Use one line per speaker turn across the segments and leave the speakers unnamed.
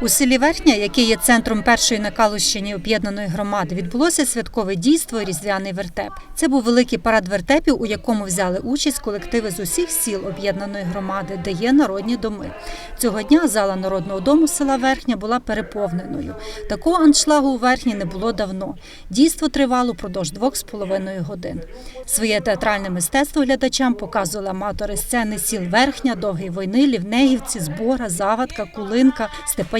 У селі Верхня, яке є центром першої на Калущині об'єднаної громади, відбулося святкове дійство Різдвяний вертеп. Це був великий парад вертепів, у якому взяли участь колективи з усіх сіл об'єднаної громади, де є народні доми. Цього дня зала народного дому села Верхня була переповненою. Такого аншлагу у Верхні не було давно. Дійство тривало продовж двох з половиною годин. Своє театральне мистецтво глядачам показували аматори сцени сіл Верхня, Довгий Войнилів, Негівці, Збора, Завадка, Кулинка,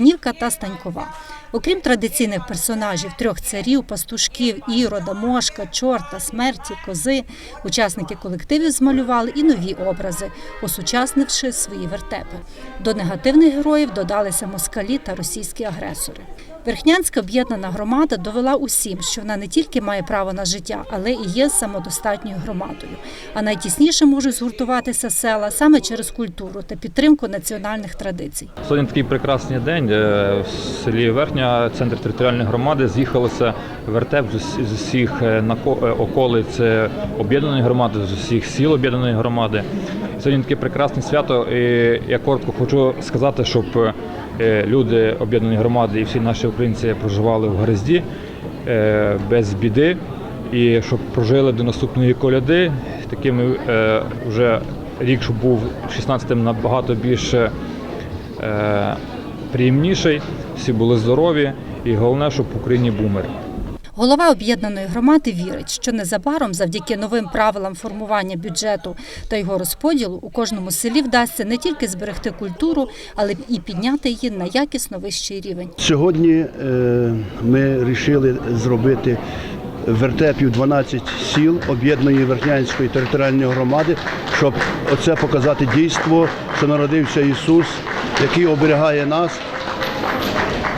Степанівка та Станькова. Окрім традиційних персонажів трьох царів, пастушків, ірода, мошка, чорта, смерті, кози, учасники колективів змалювали і нові образи, осучаснивши свої вертепи. До негативних героїв додалися москалі та російські агресори. Верхнянська об'єднана громада довела усім, що вона не тільки має право на життя, але і є самодостатньою громадою. А найтісніше можуть згуртуватися села саме через культуру та підтримку національних традицій.
Сьогодні такий прекрасний день. В селі Верхня, центр територіальної громади, з'їхалося вертеп з усіх е, е, околиць е, об'єднаної громади, з усіх сіл об'єднаної громади. Сьогодні таке прекрасне свято. І я коротко хочу сказати, щоб е, люди об'єднаної громади і всі наші українці проживали в гаразді е, без біди. І щоб прожили до наступної коляди, такими е, вже рік, що був 16-м набагато більше е, приємніший, всі були здорові, і головне, щоб в Україні був мир.
Голова об'єднаної громади вірить, що незабаром, завдяки новим правилам формування бюджету та його розподілу, у кожному селі вдасться не тільки зберегти культуру, але і підняти її на якісно вищий рівень.
Сьогодні е, ми вирішили зробити вертепів 12 сіл об'єднаної Верхнянської територіальної громади, щоб оце показати дійство, що народився Ісус, який оберігає нас.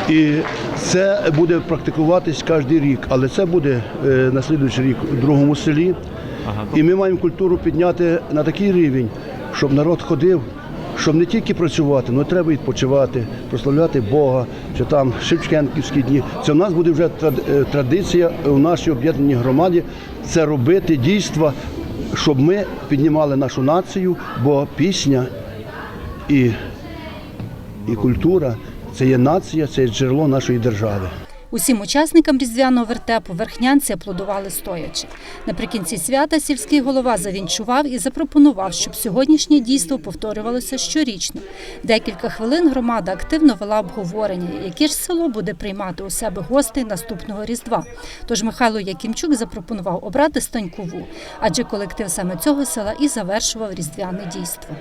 І це буде практикуватись кожен рік, але це буде е, на слідуючий рік у другому селі. І ми маємо культуру підняти на такий рівень, щоб народ ходив, щоб не тільки працювати, але треба відпочивати, прославляти Бога, що там Шевченківські дні. Це в нас буде вже е, традиція у нашій об'єднаній громаді це робити дійства, щоб ми піднімали нашу націю, бо пісня і, і культура це є нація, це є джерело нашої держави.
Усім учасникам різдвяного вертепу верхнянці аплодували стоячи. Наприкінці свята сільський голова завінчував і запропонував, щоб сьогоднішнє дійство повторювалося щорічно. Декілька хвилин громада активно вела обговорення, яке ж село буде приймати у себе гостей наступного різдва. Тож Михайло Якимчук запропонував обрати Станькову, адже колектив саме цього села і завершував різдвяне дійство.